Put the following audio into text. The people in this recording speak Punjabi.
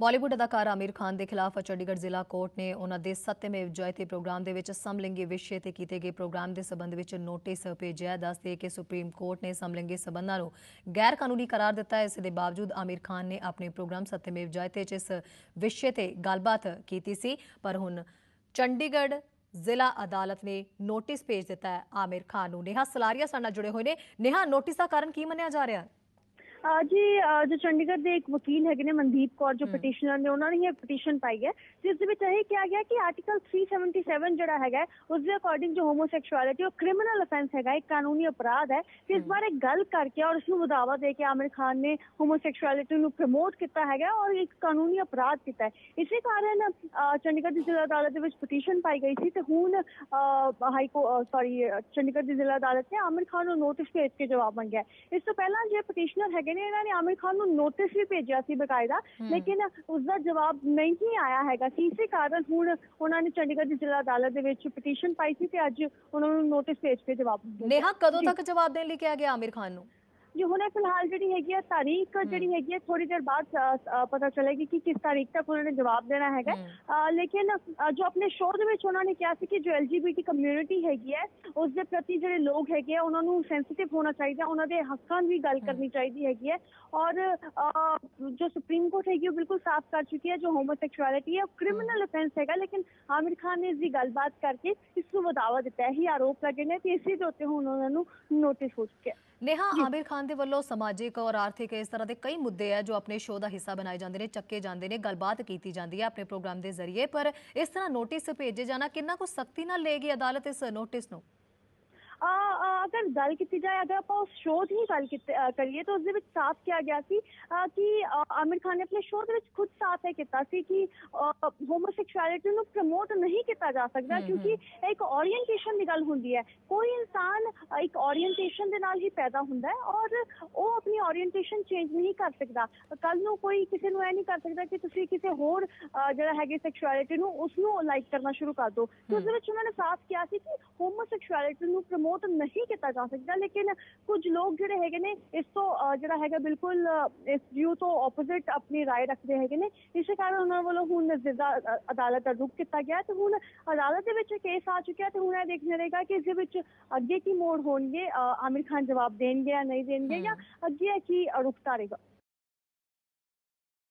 ਬਾਲੀਵੁੱਡ ਅਦਾਕਾਰ ਆਮਿਰ ਖਾਨ ਦੇ ਖਿਲਾਫ ਚੰਡੀਗੜ੍ਹ ਜ਼ਿਲ੍ਹਾ ਕੋਰਟ ਨੇ ਉਹਨਾਂ ਦੇ ਸੱਤਵੇਂ ਜਯਤੇ ਪ੍ਰੋਗਰਾਮ ਦੇ ਵਿੱਚ ਸਮਲਿੰਗੀ ਵਿਸ਼ੇ ਤੇ ਕੀਤੇ ਗਏ ਪ੍ਰੋਗਰਾਮ ਦੇ ਸਬੰਧ ਵਿੱਚ ਨੋਟਿਸ ਭੇਜਿਆ। ਹੈ। ਦੱਸਦੇ ਕਿ ਸੁਪਰੀਮ ਕੋਰਟ ਨੇ ਸਮਲਿੰਗੀ ਸਬੰਧਾਂ ਨੂੰ ਗੈਰ ਕਾਨੂੰਨੀ ਕਰਾਰ ਦਿੱਤਾ। ਹੈ ਇਸ ਦੇ ਬਾਵਜੂਦ ਆਮਿਰ ਖਾਨ ਨੇ ਆਪਣੇ ਪ੍ਰੋਗਰਾਮ ਸੱਤਵੇਂ ਜਯਤੇ 'ਚ ਇਸ ਵਿਸ਼ੇ ਤੇ ਗੱਲਬਾਤ ਕੀਤੀ ਸੀ। ਪਰ ਹੁਣ ਚੰਡੀਗੜ੍ਹ ਜ਼ਿਲ੍ਹਾ ਅਦਾਲਤ ਨੇ ਨੋਟਿਸ ਭੇਜ ਦਿੱਤਾ ਹੈ ਆਮਿਰ ਖਾਨ ਨੂੰ। ਨੇਹਾ ਸਲਾਰੀਆ ਸਾਡੇ ਨਾਲ ਜੁੜੇ ਹੋਏ ਨੇ। ਨੇਹਾ, ਨੋਟਿਸ ਦਾ ਕਾਰਨ ਕੀ ਮੰਨਿਆ ਜਾ ਰਿਹਾ ਹੈ? ਜੀ ਜੋ ਚੰਡੀਗੜ੍ਹ ਦੇ ਇੱਕ ਵਕੀਲ ਹੈਗੇ ਨੇ ਮਨਦੀਪ ਕੌਰ ਜੋ ਪਟੀਸ਼ਨਰ ਨੇ ਉਹਨਾਂ ਨੇ ਇਹ ਪਟੀਸ਼ਨ ਪਾਈ ਹੈ ਜਿਸ ਦੇ ਵਿੱਚ ਇਹ ਕਿਹਾ ਗਿਆ ਕਿ ਆਰਟੀਕਲ 377 ਜਿਹੜਾ ਹੈਗਾ ਉਸ ਦੇ ਅਕੋਰਡਿੰਗ ਜੋ ਹੋਮੋਸੈਕਸੁਅਲਿਟੀ ਉਹ ਕ੍ਰਿਮੀਨਲ ਅਫੈਂਸ ਹੈਗਾ ਇੱਕ ਕਾਨੂੰਨੀ ਅਪਰਾਧ ਹੈ। ਤੇ ਇਸ ਬਾਰੇ ਗੱਲ ਕਰਕੇ ਔਰ ਇਸ ਨੂੰ ਵਧਾਵਾ ਦੇ ਕੇ ਆਮਿਰ ਖਾਨ ਨੇ ਹੋਮੋਸੈਕਸੁਅਲਿਟੀ ਨੂੰ ਪ੍ਰਮੋਟ ਕੀਤਾ ਹੈਗਾ ਔਰ ਇੱਕ ਕਾਨੂੰਨੀ ਅਪਰਾਧ ਕੀਤਾ ਹੈ। ਇਸੇ ਕਾਰਨ ਚੰਡੀਗੜ੍ਹ ਦੀ ਜ਼ਿਲ੍ਹਾ ਅਦਾਲਤ ਦੇ ਵਿੱਚ ਪਟੀਸ਼ਨ ਪਾਈ ਗਈ ਸੀ ਤੇ ਹੁਣ ਹਾਈ ਕੋ ਸੌਰੀ ਚੰਡੀਗੜ੍ਹ ਦੀ ਜ਼ਿਲ੍ਹਾ ਅਦਾਲਤ ਨੇ ਆਮਿਰ ਖਾਨ ਨੂੰ ਨੋਟਿਸ ਭੇਜ ਕੇ ਜਵਾਬ ਮੰਗਿਆ। ਇਸ ਤੋਂ ਪਹਿਲਾਂ ਜੇ ਪਟੀਸ਼ਨਰ ਹੈਗੇ ਨੇ ਇਹਨਾਂ ਨੇ ਆਮਿਰ ਖਾਨ ਨੂੰ ਨੋਟਿਸ ਵੀ ਭੇਜਿਆ ਸੀ ਬਕਾਇਦਾ ਲੇਕਿਨ ਉਸ ਦਾ ਜਵਾਬ ਨਹੀਂ ਆਇਆ ਹੈਗਾ। ਸੀ ਇਸੇ ਕਾਰਨ ਹੁਣ ਉਹਨਾਂ ਨੇ ਚੰਡੀਗੜ੍ਹ ਦੀ ਜ਼ਿਲ੍ਹਾ ਅਦਾਲਤ ਦੇ ਵਿੱਚ ਪਟੀਸ਼ਨ ਪਾਈ ਸੀ ਤੇ ਅੱਜ ਉਹਨਾਂ ਨੂੰ ਨੋਟਿਸ ਭੇਜ ਕੇ ਜਵਾਬ ਨੇਹਾ ਕਦੋਂ ਤੱਕ ਜਵਾਬ ਦੇਣ ਲਈ ਕਿਹਾ ਗਿਆ ਆਮਿਰ ਖਾਨ ਨੂੰ? ਜੀ ਹੁਣੇ ਫਿਲਹਾਲ ਜਿਹੜੀ ਹੈਗੀ ਹੈ ਤਾਰੀਖ ਜਿਹੜੀ ਹੈਗੀ ਹੈ ਥੋੜੀ ਦੇਰ ਬਾਅਦ ਪਤਾ ਚੱਲੇਗੀ ਕਿ ਕਿਸ ਤਾਰੀਖ ਤੱਕ ਉਹਨਾਂ ਨੇ ਜਵਾਬ ਦੇਣਾ ਹੈਗਾ। ਲੇਕਿਨ ਜੋ ਆਪਣੇ ਦੇ ਵਿੱਚ ਉਹਨਾਂ ਨੇ ਕਿਹਾ ਸੀ ਕਿ ਜੋ ਐਲਜੀਬੀਟੀ ਕਮਿਊਨਿਟੀ ਹੈਗੀ ਹੈ ਉਸ ਦੇ ਪ੍ਰਤੀ ਜਿਹੜੇ ਲੋਕ ਹੈਗੇ ਆ ਉਹਨਾਂ ਨੂੰ ਸੈਂਸਿਟਿਵ ਹੋਣਾ ਚਾਹੀਦਾ ਉਹਨਾਂ ਦੇ ਹੱਕਾਂ ਦੀ ਗੱਲ ਕਰਨੀ ਚਾਹੀਦੀ ਹੈਗੀ ਹੈ। ਔਰ ਜੋ ਸੁਪਰੀਮ ਕੋਰਟ ਹੈਗੀ ਉਹ ਬਿਲਕੁਲ ਸਾਫ਼ ਕਰ ਚੁੱਕੀ ਹੈ ਜੋ ਹੋਮੋਸੈਕਸੁਅਲਿਟੀ ਹੈ ਉਹ ਕ੍ਰਿਮੀਨਲ ਅਫੈਂਸ ਹੈਗਾ ਲੇਕਿਨ ਆਮਿਰ ਖਾਨ ਨੇ ਇਸ ਦੀ ਗੱਲਬਾਤ ਕਰਕੇ ਇਸ ਨੂੰ ਵਧਾਵਾ ਦਿੱਤਾ ਹੈ। ਹੀ ਆਰੋਪ ਲੱਗੇ ਨੇ ਤੇ ਇਸੇ ਦੇ ਉੱਤੇ ਹੁਣ ਉਹਨਾਂ ਨੂੰ ਨੋਟਿਸ ਹੋ ਚੁੱਕਿਆ। ਨੇਹਾ ਆਮਿਰ ਖਾਨ ਦੇ ਵੱਲੋਂ ਸਮਾਜਿਕ ਔਰ ਆਰਥਿਕ ਇਸ ਤਰ੍ਹਾਂ ਦੇ ਕਈ ਮੁੱਦੇ ਆ ਜੋ ਆਪਣੇ ਸ਼ੋਅ ਦਾ ਹਿੱਸਾ ਬਣਾਏ ਜਾਂਦੇ ਨੇ ਚੱਕੇ ਜਾਂਦੇ ਨੇ ਗੱਲਬਾਤ ਕੀਤੀ ਜਾਂਦੀ ਹੈ ਆਪਣੇ ਪ੍ਰੋਗਰਾਮ ਦੇ ਜ਼ਰੀਏ। ਪਰ ਇਸ ਤਰ੍ਹਾਂ ਨੋਟਿਸ ਭੇਜੇ ਜਾਣਾ ਕਿੰਨਾ ਕੁ ਸਖਤੀ ਨਾਲ ਲਏਗੀ ਅਦਾਲਤ ਇਸ ਨੋਟਿਸ ਨੂੰ? ਆ ਆ, ਅਗਰ ਗੱਲ ਕੀਤੀ ਜਾਏ ਅਗਰ ਆਪਾਂ ਉਸ ਸ਼ੋਅ ਦੀ ਗੱਲ ਕਰੀਏ ਤਾਂ ਉਸ ਦੇ ਵਿੱਚ ਸਾਫ਼ ਕਿਹਾ ਗਿਆ ਸੀ ਕਿ ਆਮਿਰ ਖਾਨ ਨੇ ਆਪਣੇ ਸ਼ੋਅ ਦੇ ਵਿੱਚ ਖੁਦ ਸਾਫ਼ ਇਹ ਕੀਤਾ ਸੀ ਕਿ ਹੋਮੋਸੈਕਸੁਅਲਿਟੀ ਨੂੰ ਪ੍ਰਮੋਟ ਨਹੀਂ ਕੀਤਾ ਜਾ ਸਕਦਾ ਕਿਉਂਕਿ ਇੱਕ ਓਰੀਐਂਟੇਸ਼ਨ ਦੀ ਗੱਲ ਹੁੰਦੀ ਹੈ। ਕੋਈ ਇਨਸਾਨ ਇੱਕ ਓਰੀਐਂਟੇਸ਼ਨ ਦੇ ਨਾਲ ਹੀ ਪੈਦਾ ਹੁੰਦਾ ਹੈ ਔਰ ਉਹ ਆਪਣੀ ਓਰੀਐਂਟੇਸ਼ਨ ਚੇਂਜ ਨਹੀਂ ਕਰ ਸਕਦਾ। ਕੱਲ ਨੂੰ ਕੋਈ ਕਿਸੇ ਨੂੰ ਇਹ ਨਹੀਂ ਕਰ ਸਕਦਾ ਕਿ ਤੁਸੀਂ ਕਿਸੇ ਹੋਰ ਜਿਹੜਾ ਹੈਗੇ ਸੈਕਸ਼ੁਅਲਿਟੀ ਨੂੰ ਉਸ ਨੂੰ ਲਾਈਕ ਕਰਨਾ ਸ਼ੁਰੂ ਕਰ ਦਿਓ। ਤੇ ਉਸ ਦੇ ਵਿੱਚ ਉਹਨਾਂ ਨੇ ਸਾਫ਼ ਕਿਹਾ ਸੀ ਕਿ ਹੋਮੋਸੈਕਸ਼ੁਅਲਿਟੀ ਨੂੰ ਪ੍ਰਮੋਟ ਨਹੀਂ ਕੀਤਾ ਜਾ ਸਕਦਾ ਲੇਕਿਨ ਕੁਝ ਲੋਕ ਜਿਹੜੇ ਹੈਗੇ ਨੇ ਇਸ ਤੋਂ ਅ, ਜਿਹੜਾ ਹੈਗਾ ਬਿਲਕੁਲ ਅ, ਇਸ ਵਿਊ ਤੋਂ ਆਪੋਜ਼ਿਟ ਆਪਣੀ رائے ਰੱਖਦੇ ਹੈਗੇ ਨੇ ਇਸੇ ਕਾਰਨ ਉਹਨਾਂ ਵੱਲੋਂ ਹੁਣ ਜ਼ਿਲ੍ਹਾ ਅ- ਅਦਾਲਤ ਦਾ ਰੁਕ ਕੀਤਾ ਗਿਆ ਤੇ ਹੁਣ ਅਦਾਲਤ ਦੇ ਵਿੱਚ ਕੇਸ ਆ ਚੁੱਕਿਆ ਤੇ ਹੁਣ ਇਹ ਦੇਖਣਾ ਰਹੇਗਾ ਕਿ ਇਸ ਦੇ ਵਿੱਚ ਅੱਗੇ ਕੀ ਮੋੜ ਹੋਣਗੇ ਅ, ਆਮਿਰ ਖਾਨ ਜਵਾਬ ਦੇਣਗੇ ਜਾਂ ਨਹੀਂ ਦੇਣਗੇ ਜਾਂ ਅੱਗੇ ਕੀ ਰੁਖਤਾ ਰਹੇਗਾ